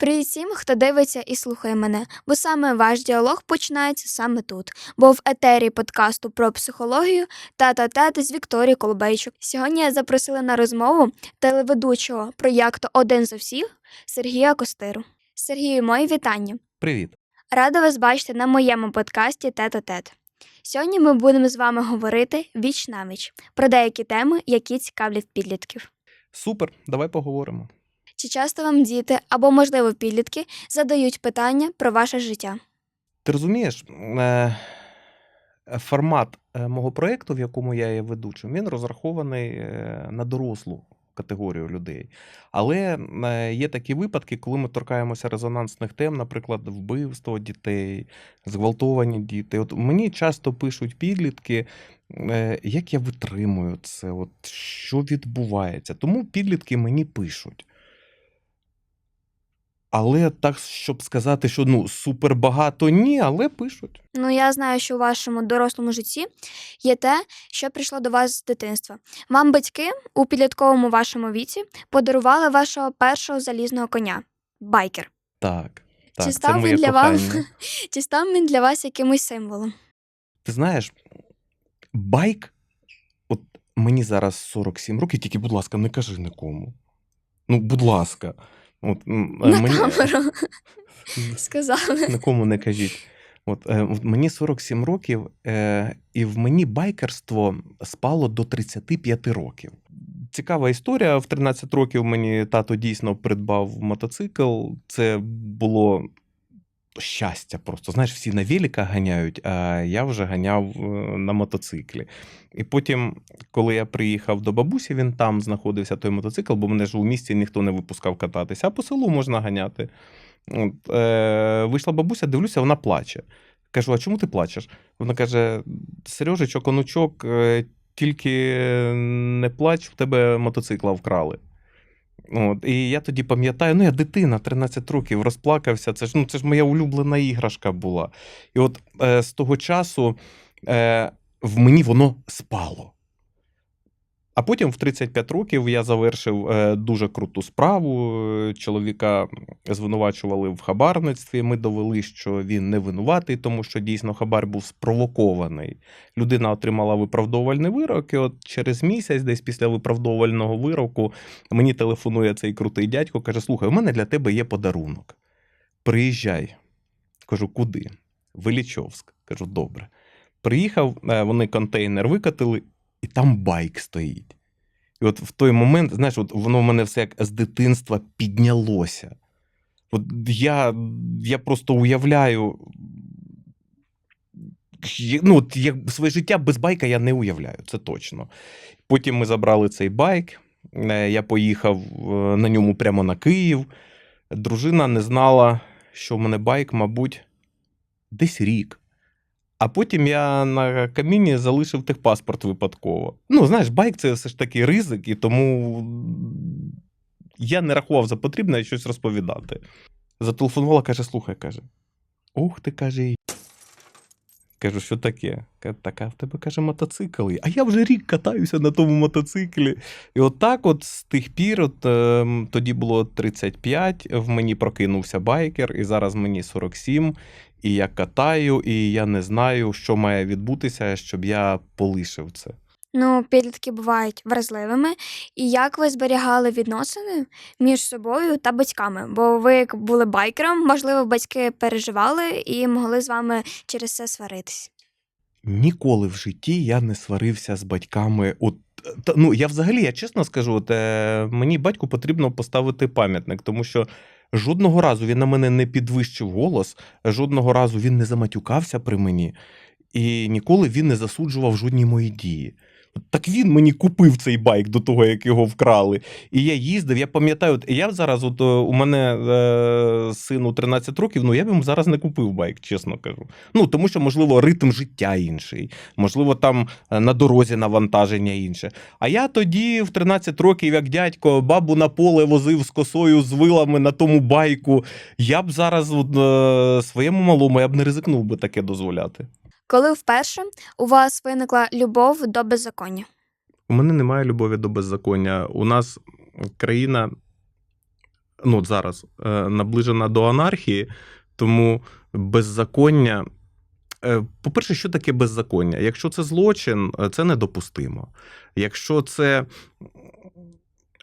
Привіт всім, хто дивиться і слухає мене, бо саме ваш діалог починається саме тут, бо в етері подкасту про психологію та тет з Вікторією Колбейчук. Сьогодні я запросила на розмову телеведучого проєкту Один за всіх Сергія Костиру. Сергію, мої вітання. Привіт. Рада вас бачити на моєму подкасті Тет-а-тет. Сьогодні ми будемо з вами говорити віч на віч про деякі теми, які цікавлять підлітків. Супер, давай поговоримо. Чи часто вам діти або, можливо, підлітки задають питання про ваше життя? Ти розумієш, е, формат е, мого проєкту, в якому я є ведучим, він розрахований е, на дорослу категорію людей. Але є такі випадки, коли ми торкаємося резонансних тем, наприклад, вбивство дітей, зґвалтовані діти. От мені часто пишуть підлітки, як я витримую це, от що відбувається. Тому підлітки мені пишуть. Але так, щоб сказати, що ну супер багато ні, але пишуть. Ну, я знаю, що у вашому дорослому житті є те, що прийшло до вас з дитинства. Вам батьки у підлітковому вашому віці подарували вашого першого залізного коня байкер. Так, так, Чи став він для вас чи став він для вас якимось символом? Ти знаєш, байк, от мені зараз 47 років, тільки, будь ласка, не кажи нікому. Ну, будь ласка. От, е, На мені... камеру сказали. Нікому не кажіть. От, е, от мені 47 років, е, і в мені байкерство спало до 35 років. Цікава історія. В 13 років мені тато дійсно придбав мотоцикл. Це було щастя просто. Знаєш, всі на великах ганяють, а я вже ганяв е, на мотоциклі. І потім, коли я приїхав до бабусі, він там знаходився той мотоцикл, бо мене ж у місті ніхто не випускав кататися, а по селу можна ганяти. От, е, вийшла бабуся, дивлюся, вона плаче. Кажу: а чому ти плачеш? Вона каже: Сережечок, онучок, е, тільки не плач, в тебе мотоцикла вкрали. От, і я тоді пам'ятаю, ну я дитина, 13 років, розплакався. Це ж, ну, це ж моя улюблена іграшка була. І от е, з того часу е, в мені воно спало. А потім в 35 років я завершив е, дуже круту справу. Чоловіка звинувачували в хабарництві. Ми довели, що він не винуватий, тому що дійсно хабар був спровокований. Людина отримала виправдовувальний вирок, і от через місяць, десь після виправдовувального вироку, мені телефонує цей крутий дядько, каже: Слухай, у мене для тебе є подарунок. Приїжджай. Кажу, куди? Величовськ. Кажу, добре. Приїхав, е, вони контейнер викатили, і там байк стоїть. І от в той момент, знаєш, от воно в мене все як з дитинства піднялося. От я, я просто уявляю. Ну, от як своє життя без байка я не уявляю, це точно. Потім ми забрали цей байк. е, Я поїхав е, на ньому прямо на Київ. Дружина не знала, що в мене байк, мабуть, десь рік. А потім я на каміні залишив техпаспорт випадково. Ну, знаєш, байк це все ж таки ризик, і тому я не рахував за потрібне щось розповідати. Зателефонувала, каже: слухай, каже. Ух ти, каже. і-». Кажу, що таке? Така в тебе каже мотоцикл. А я вже рік катаюся на тому мотоциклі. І от от з тих пір, от, ем, тоді було 35, в мені прокинувся байкер, і зараз мені 47 і я катаю, і я не знаю, що має відбутися, щоб я полишив це. Ну, підлітки бувають вразливими. І як ви зберігали відносини між собою та батьками? Бо ви як були байкером, можливо, батьки переживали і могли з вами через це сваритись. Ніколи в житті я не сварився з батьками. От, та, ну, я взагалі, я чесно скажу, от, е, мені батьку потрібно поставити пам'ятник, тому що жодного разу він на мене не підвищив голос, жодного разу він не заматюкався при мені, і ніколи він не засуджував жодні мої дії. Так він мені купив цей байк до того, як його вкрали. І я їздив. Я пам'ятаю, от я зараз, от е, у мене е, сину 13 років, ну я б йому зараз не купив байк, чесно кажу. Ну тому що, можливо, ритм життя інший, можливо, там е, на дорозі навантаження інше. А я тоді, в 13 років, як дядько, бабу на поле возив з косою, з вилами на тому байку. Я б зараз от, е, своєму малому я б не ризикнув би таке дозволяти. Коли вперше у вас виникла любов до беззаконня? У мене немає любові до беззаконня. У нас країна ну, зараз е, наближена до анархії, тому беззаконня. е, По-перше, що таке беззаконня? Якщо це злочин, е, це недопустимо. Якщо це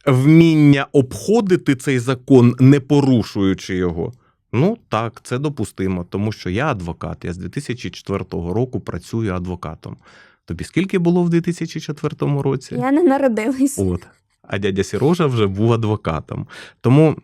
вміння обходити цей закон, не порушуючи його, ну так, це допустимо, тому що я адвокат. Я з 2004 року працюю адвокатом. Тобі скільки було в 2004 році? Я не народилась. От. А дядя Сірожа вже був адвокатом. Тому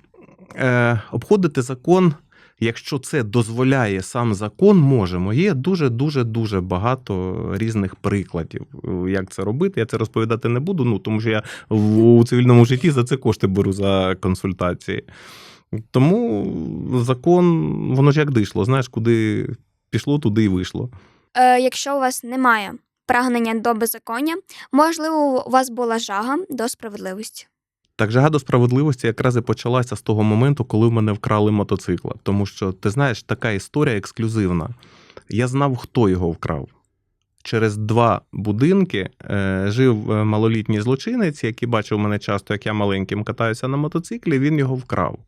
е, обходити закон, якщо це дозволяє сам закон, можемо. Є дуже дуже дуже багато різних прикладів, е, як це робити. Я це розповідати не буду, ну тому що я в, у цивільному житті за це кошти беру за консультації. Тому закон, воно ж як дишло, знаєш, куди пішло, туди й вийшло. Е, якщо у вас немає прагнення до беззаконня, можливо, у вас була жага до справедливості. Так жага до справедливості якраз і почалася з того моменту, коли в мене вкрали мотоцикла. Тому що, ти знаєш, така історія ексклюзивна. Я знав, хто його вкрав. Через два будинки е, жив е, малолітній злочинець, який бачив мене часто, як я маленьким катаюся на мотоциклі, він його вкрав.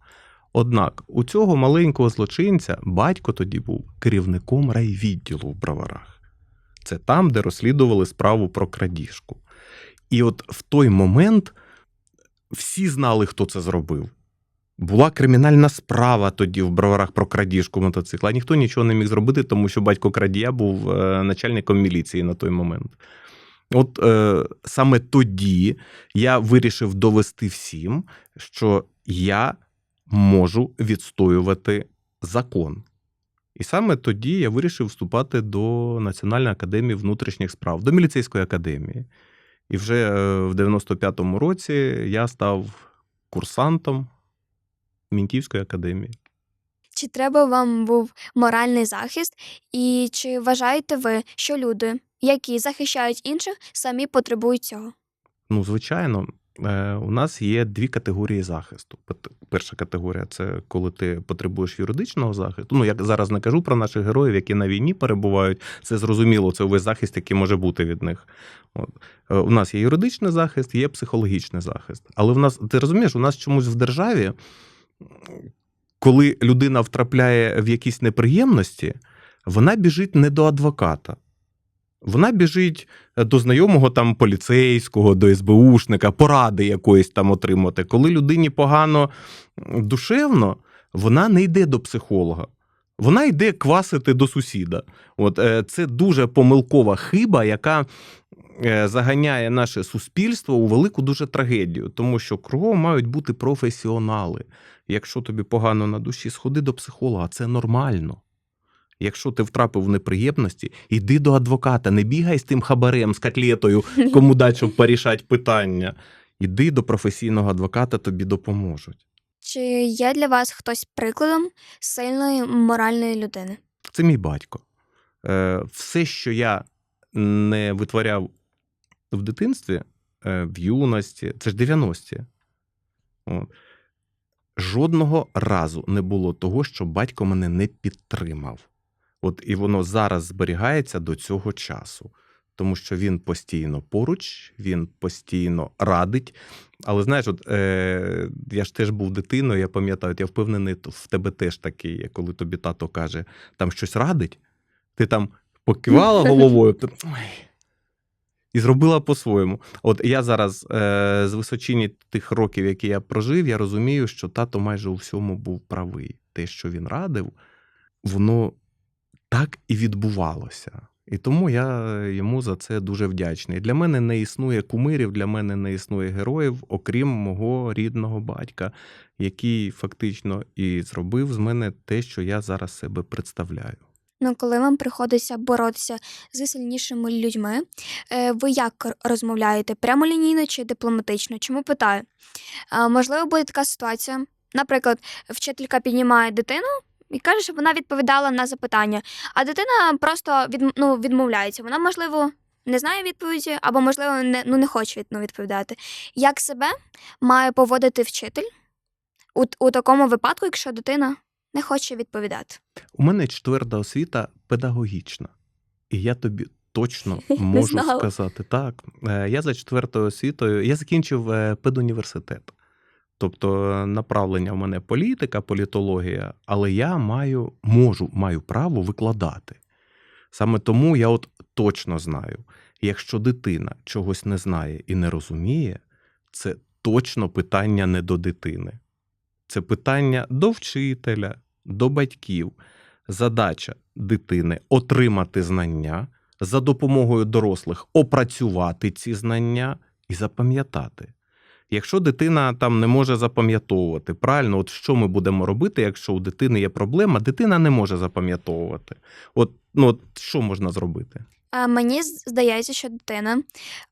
Однак у цього маленького злочинця батько тоді був керівником райвідділу в броварах. Це там, де розслідували справу про крадіжку. І от в той момент всі знали, хто це зробив. Була кримінальна справа тоді в броварах про крадіжку мотоцикла. Ніхто нічого не міг зробити, тому що батько крадія був е, начальником міліції на той момент. От е, саме тоді я вирішив довести всім, що я можу відстоювати закон. І саме тоді я вирішив вступати до Національної академії внутрішніх справ, до міліцейської академії. І вже е, в 95-му році я став курсантом Мінтівської академії. Чи треба вам був моральний захист, і чи вважаєте ви, що люди, які захищають інших, самі потребують цього? Ну, звичайно, у нас є дві категорії захисту. Перша категорія це коли ти потребуєш юридичного захисту. Ну, я зараз не кажу про наших героїв, які на війні перебувають. Це зрозуміло, це увесь захист, який може бути від них. От. Е, У нас є юридичний захист, є психологічний захист. Але в нас, ти розумієш, у нас чомусь в державі, коли людина втрапляє в якісь неприємності, вона біжить не до адвоката. Вона біжить до знайомого там поліцейського, до СБУшника, поради якоїсь там отримати. Коли людині погано душевно, вона не йде до психолога. Вона йде квасити до сусіда. От е, це дуже помилкова хиба, яка е, заганяє наше суспільство у велику дуже трагедію, тому що кругом мають бути професіонали. Якщо тобі погано на душі, сходи до психолога, це нормально. Якщо ти втрапив в неприємності, йди до адвоката, не бігай з тим хабарем, з котлетою, кому дать, щоб порішати питання. Іди до професійного адвоката, тобі допоможуть. Чи є для вас хтось прикладом сильної моральної людини? Це мій батько. Е, Все, що я не витворяв в дитинстві, е, в юності, це ж 90-ті. Жодного разу не було того, що батько мене не підтримав. От і воно зараз зберігається до цього часу. Тому що він постійно поруч, він постійно радить. Але знаєш, от е, я ж теж був дитиною, я пам'ятаю, от я впевнений, то в тебе теж такий, коли тобі тато каже, там щось радить, ти там покивала головою, ти, ой, і зробила по-своєму. От я зараз е, з височині тих років, які я прожив, я розумію, що тато майже у всьому був правий. Те, що він радив, воно так і відбувалося. І тому я йому за це дуже вдячний. Для мене не існує кумирів, для мене не існує героїв, окрім мого рідного батька, який фактично і зробив з мене те, що я зараз себе представляю. Ну, коли вам приходиться боротися з сильнішими людьми, е, ви як розмовляєте? Прямолінійно чи дипломатично? Чому питаю? Можливо, буде така ситуація. Наприклад, вчителька піднімає дитину і каже, щоб вона відповідала на запитання, а дитина просто від, ну, відмовляється. Вона, можливо, не знає відповіді, або, можливо, не, ну, не хоче від, ну, відповідати. Як себе має поводити вчитель у, у такому випадку, якщо дитина не хоче відповідати? У мене четверта освіта педагогічна, і я тобі точно можу сказати так. е, Я за четвертою освітою я закінчив е, педуніверситет. Тобто е, направлення в мене політика, політологія, але я маю, можу, маю право викладати. Саме тому я от точно знаю, якщо дитина чогось не знає і не розуміє, це точно питання не до дитини. Це питання до вчителя, до батьків. Задача дитини отримати знання, за допомогою дорослих опрацювати ці знання і запам'ятати. Якщо дитина там не може запам'ятовувати, правильно, от що ми будемо робити, якщо у дитини є проблема, дитина не може запам'ятовувати. От, ну, от що можна зробити? А мені здається, що дитина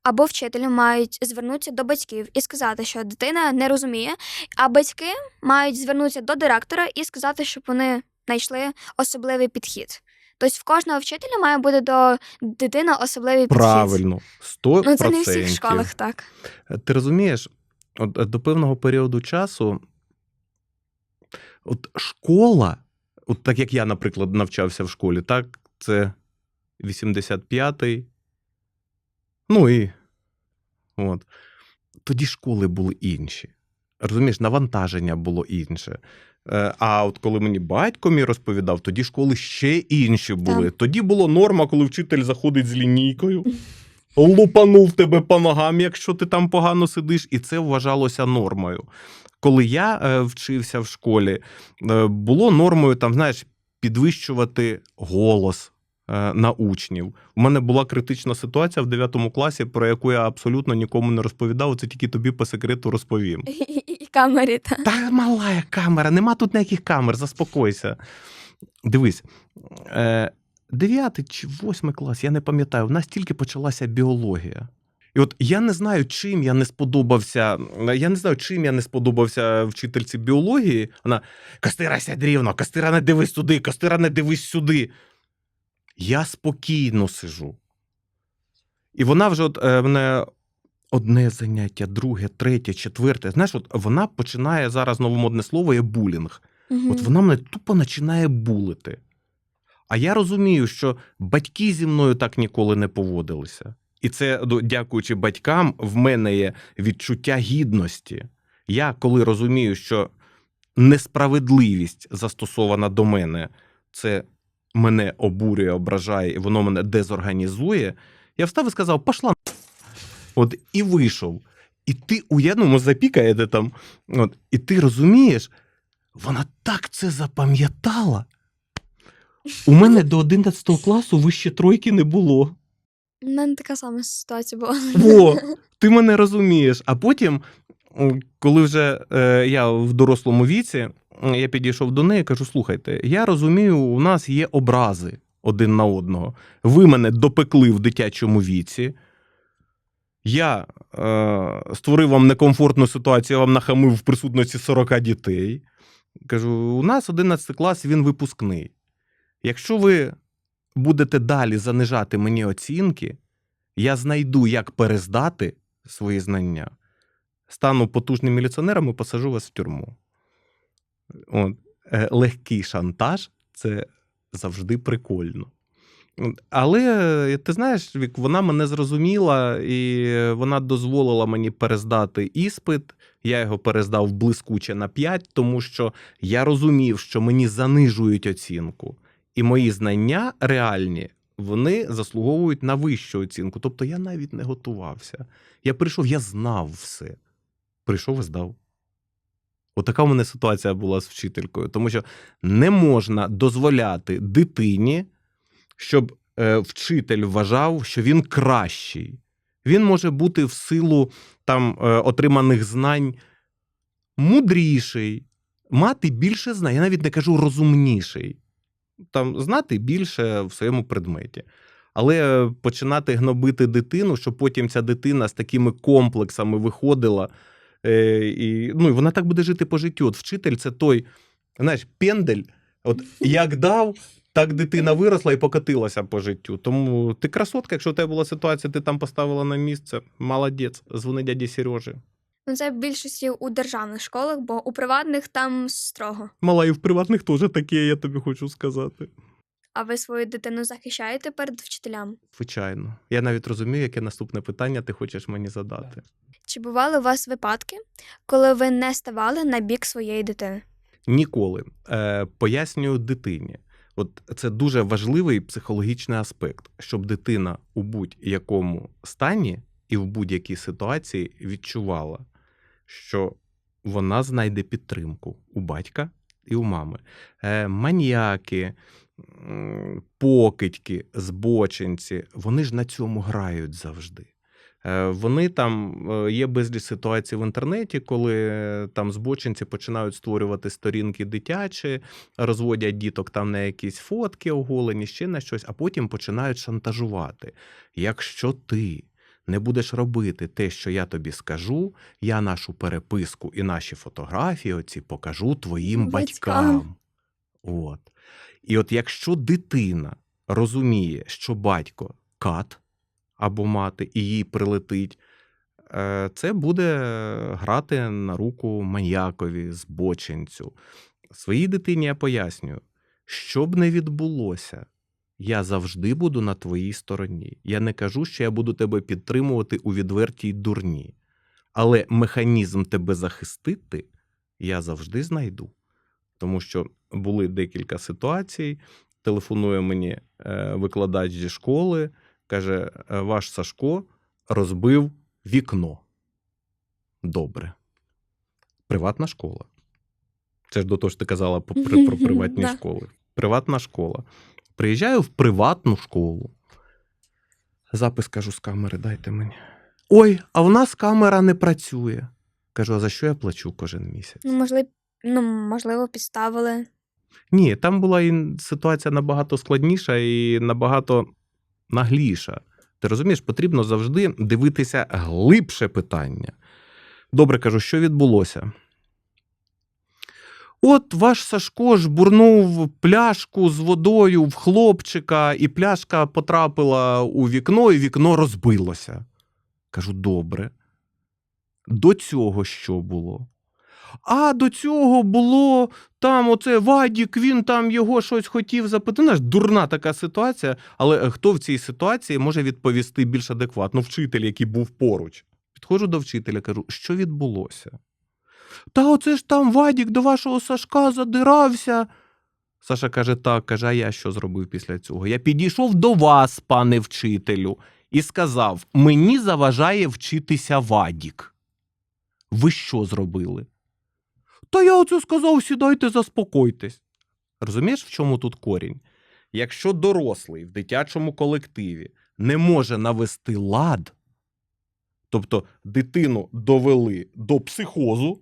або вчителі мають звернутися до батьків і сказати, що дитина не розуміє, а батьки мають звернутися до директора і сказати, щоб вони знайшли особливий підхід. Тобто в кожного вчителя має бути до дитини особливий підхід. Правильно, 100%. Ну це не в всіх школах так. Ти розумієш, от е, до певного періоду часу, от школа, от так як я, наприклад, навчався в школі, так, це 85-й. Ну і от. Тоді школи були інші. Розумієш, навантаження було інше. Е, А от коли мені батько мій розповідав, тоді школи ще інші були. Тоді було норма, коли вчитель заходить з лінійкою, лупанув тебе по ногам, якщо ти там погано сидиш, і це вважалося нормою. Коли я е, вчився в школі, е, було нормою там, знаєш, підвищувати голос е, на учнів. У мене була критична ситуація в 9 класі, про яку я абсолютно нікому не розповідав. Це тільки тобі по секрету розповім. І, і, і камері. Та. Та мала камера, нема тут ніяких камер, заспокойся. Дивись, е, дев'ятий чи восьмий клас, я не пам'ятаю, в нас тільки почалася біологія. І от я не знаю, чим я не сподобався. Я не знаю, чим я не сподобався вчительці біології. Вона Костира, сядь рівно, Костира, не дивись туди, Костира, не дивись сюди. Я спокійно сижу. І вона вже от е, мене одне заняття, друге, третє, четверте. Знаєш, от вона починає зараз новомодне слово є булінг. Мгм. От вона мене тупо починає булити. А я розумію, що батьки зі мною так ніколи не поводилися. І це, ну, дякуючи батькам, в мене є відчуття гідності. Я коли розумію, що несправедливість застосована до мене, це мене обурює, ображає, і воно мене дезорганізує, я встав і сказав: пошла. От і вийшов. І ти у уєдному запікаєте там. От, і ти розумієш, вона так це запам'ятала. У мене до 11 класу вище тройки не було. У мене така сама ситуація була. Во, ти мене розумієш. А потім, коли вже е, я в дорослому віці, я підійшов до неї і кажу: слухайте, я розумію, у нас є образи один на одного. Ви мене допекли в дитячому віці. Я е, створив вам некомфортну ситуацію, я вам нахамив в присутності 40 дітей. Кажу: у нас 11 клас, він випускний. Якщо ви будете далі занижати мені оцінки, я знайду, як перездати свої знання, стану потужним міліціонером і посажу вас в тюрму. От. Е, Легкий шантаж це завжди прикольно. Але е, ти знаєш, Вік, вона мене зрозуміла, і вона дозволила мені перездати іспит. Я його перездав блискуче на 5, тому що я розумів, що мені занижують оцінку. І мої знання реальні вони заслуговують на вищу оцінку. Тобто я навіть не готувався. Я прийшов, я знав все. Прийшов і здав. Отака в мене ситуація була з вчителькою, тому що не можна дозволяти дитині, щоб е, вчитель вважав, що він кращий. Він може бути в силу там е, отриманих знань мудріший, мати більше знань. Я навіть не кажу розумніший там знати більше в своєму предметі. Але починати гнобити дитину, щоб потім ця дитина з такими комплексами виходила, е, і, ну, і вона так буде жити по життю. От вчитель це той, знаєш, пендель, от як дав, так дитина виросла і покотилася по життю. Тому ти красотка, якщо у тебе була ситуація, ти там поставила на місце. Молодець, дзвони дяді Сережі. Ну, це в більшості у державних школах, бо у приватних там строго. Мала і в приватних теж таке, я тобі хочу сказати. А ви свою дитину захищаєте перед вчителям? Звичайно. Я навіть розумію, яке наступне питання ти хочеш мені задати. Чи бували у вас випадки, коли ви не ставали на бік своєї дитини? Ніколи. Е, пояснюю дитині. От це дуже важливий психологічний аспект, щоб дитина у будь-якому стані і в будь-якій ситуації відчувала, що вона знайде підтримку у батька і у мами. Е, маніяки, покидьки, збочинці, вони ж на цьому грають завжди. Е, Вони там е, є безліч ситуацій в інтернеті, коли там збочинці починають створювати сторінки дитячі, розводять діток там на якісь фотки оголені, ще на щось, а потім починають шантажувати. Якщо ти не будеш робити те, що я тобі скажу, я нашу переписку і наші фотографії оці покажу твоїм Батькам. батькам. От. І от якщо дитина розуміє, що батько кат або мати, і їй прилетить, е, це буде грати на руку маньякові, збочинцю. Своїй дитині я пояснюю, що б не відбулося, я завжди буду на твоїй стороні. Я не кажу, що я буду тебе підтримувати у відвертій дурні. Але механізм тебе захистити я завжди знайду. Тому що були декілька ситуацій. Телефонує мені е, викладач зі школи, каже: «Е, ваш Сашко розбив вікно. Добре. Приватна школа. Це ж до того, що ти казала по- про приватні школи. Приватна школа. Приїжджаю в приватну школу. Запис кажу з камери, дайте мені. Ой, а в нас камера не працює. Кажу, а за що я плачу кожен місяць? Ну, можливо, ну, можливо, підставили. Ні, там була і ситуація набагато складніша і набагато нагліша. Ти розумієш, потрібно завжди дивитися глибше питання. Добре кажу, що відбулося? От ваш Сашко ж бурнув пляшку з водою в хлопчика, і пляшка потрапила у вікно, і вікно розбилося. Кажу, добре. До цього що було? А до цього було там оце Вадік, він там його щось хотів запитати. Знаєш, дурна така ситуація, але е, хто в цій ситуації може відповісти більш адекватно? Вчитель, який був поруч. Підходжу до вчителя, кажу, що відбулося? Та оце ж там Вадік до вашого Сашка задирався. Саша каже: так, каже, а я що зробив після цього? Я підійшов до вас, пане вчителю, і сказав: мені заважає вчитися Вадік. Ви що зробили? Та я оце сказав, сідайте, заспокойтесь. Розумієш, в чому тут корінь? Якщо дорослий в дитячому колективі не може навести лад, тобто дитину довели до психозу,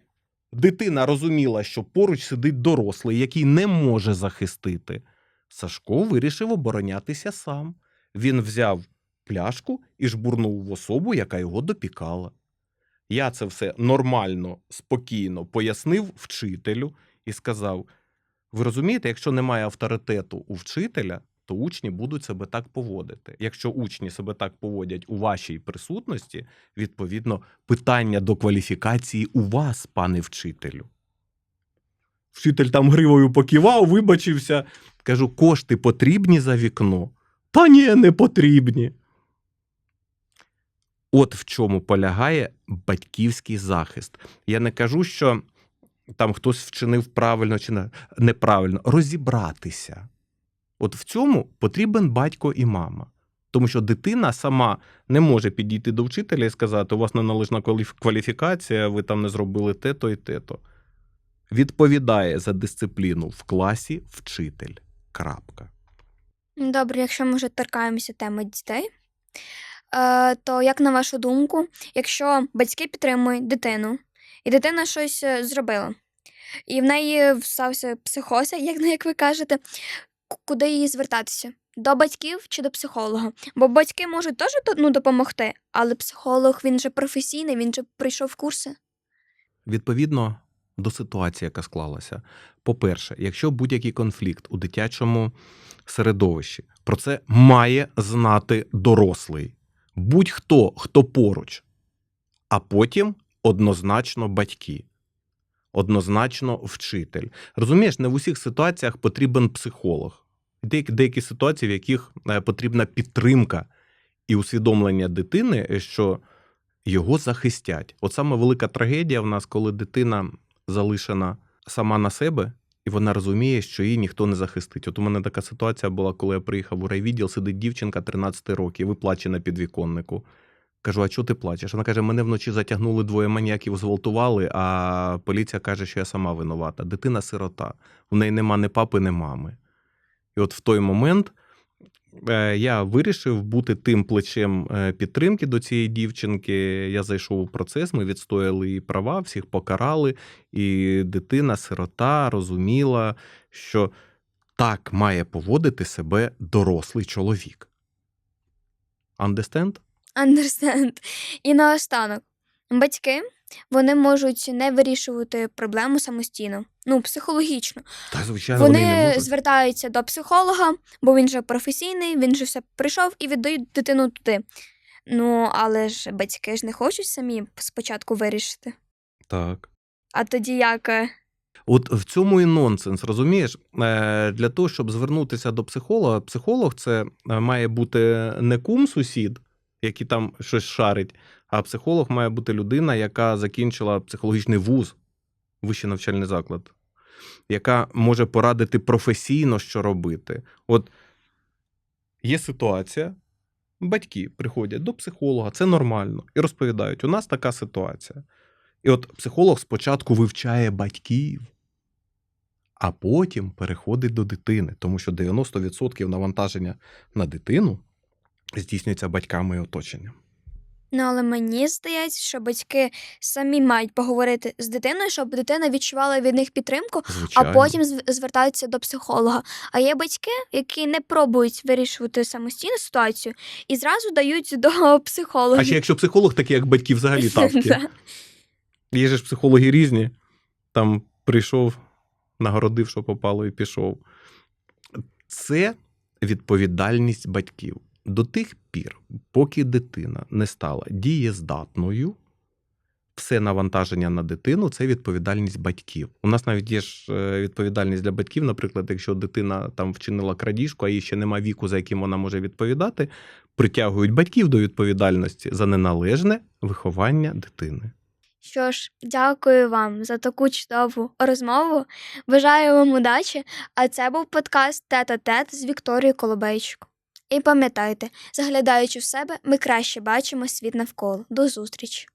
дитина розуміла, що поруч сидить дорослий, який не може захистити. Сашко вирішив оборонятися сам. Він взяв пляшку і жбурнув в особу, яка його допікала. Я це все нормально, спокійно пояснив вчителю і сказав: ви розумієте, якщо немає авторитету у вчителя, то учні будуть себе так поводити. Якщо учні себе так поводять у вашій присутності, відповідно, питання до кваліфікації у вас, пане вчителю. Вчитель там гривою покивав, вибачився. Кажу, кошти потрібні за вікно. Та ні, не потрібні. От в чому полягає батьківський захист. Я не кажу, що там хтось вчинив правильно чи неправильно. Розібратися. От в цьому потрібен батько і мама. Тому що дитина сама не може підійти до вчителя і сказати: у вас не належна кваліфікація, ви там не зробили те-то і те-то. Відповідає за дисципліну в класі вчитель. Крапка. Добре, якщо ми вже торкаємося теми дітей, е, то як на вашу думку, якщо батьки підтримують дитину, і дитина щось е, зробила, і в неї встався психоз, як, ви кажете, куди їй звертатися? До батьків чи до психолога? Бо батьки можуть теж ну, допомогти, але психолог він же професійний, він же прийшов курси. Відповідно до ситуації, яка склалася. По-перше, якщо будь-який конфлікт у дитячому середовищі, про це має знати дорослий. Будь-хто, хто поруч, а потім однозначно батьки, однозначно вчитель. Розумієш, не в усіх ситуаціях потрібен психолог. Деякі, деякі ситуації, в яких е, потрібна підтримка і усвідомлення дитини, що його захистять. От саме велика трагедія в нас, коли дитина залишена сама на себе, і вона розуміє, що її ніхто не захистить. От у мене така ситуація була, коли я приїхав у райвідділ, сидить дівчинка 13 років і плаче на підвіконнику. Кажу, а чого ти плачеш? Вона каже: мене вночі затягнули двоє маніяків, зґвалтували, а поліція каже, що я сама винувата. Дитина сирота. У неї нема ні папи, ні мами. І от в той момент е, я вирішив бути тим плечем е, підтримки до цієї дівчинки. Я зайшов у процес, ми відстояли її права, всіх покарали, і дитина, сирота, розуміла, що так має поводити себе дорослий чоловік. Understand? Understand. І наостанок, батьки вони можуть не вирішувати проблему самостійно, ну психологічно. Та, звичайно, вони, не Вони можуть. звертаються до психолога, бо він же професійний, він же все прийшов і віддають дитину туди. Ну, але ж батьки ж не хочуть самі спочатку вирішити. Так. А тоді як? е, От в цьому і нонсенс, розумієш? Е, Для того, щоб звернутися до психолога, психолог це е, має бути не кум сусід, який там щось шарить, а психолог має бути людина, яка закінчила психологічний вуз, вищий навчальний заклад, яка може порадити професійно, що робити. От є ситуація, батьки приходять до психолога, це нормально, і розповідають: у нас така ситуація. І от психолог спочатку вивчає батьків, а потім переходить до дитини, тому що 90% навантаження на дитину здійснюється батьками і оточенням. Ну, але мені здається, що батьки самі мають поговорити з дитиною, щоб дитина відчувала від них підтримку, Звичайно. а потім звертаються до психолога. А є батьки, які не пробують вирішувати самостійну ситуацію і зразу дають до психолога. А ще якщо психолог такий, як батьки, взагалі тапки. Да. Є ж психологи різні. Там прийшов, нагородив, що попало, і пішов. Це відповідальність батьків. До тих пір, поки дитина не стала дієздатною, все навантаження на дитину це відповідальність батьків. У нас навіть є ж е, відповідальність для батьків, наприклад, якщо дитина там вчинила крадіжку, а їй ще немає віку, за яким вона може відповідати, притягують батьків до відповідальності за неналежне виховання дитини. Що ж, дякую вам за таку чудову розмову. Бажаю вам удачі. А це був подкаст Тета Тет з Вікторією Колобейчук. І пам'ятайте, заглядаючи в себе, ми краще бачимо світ навколо. До зустрічі!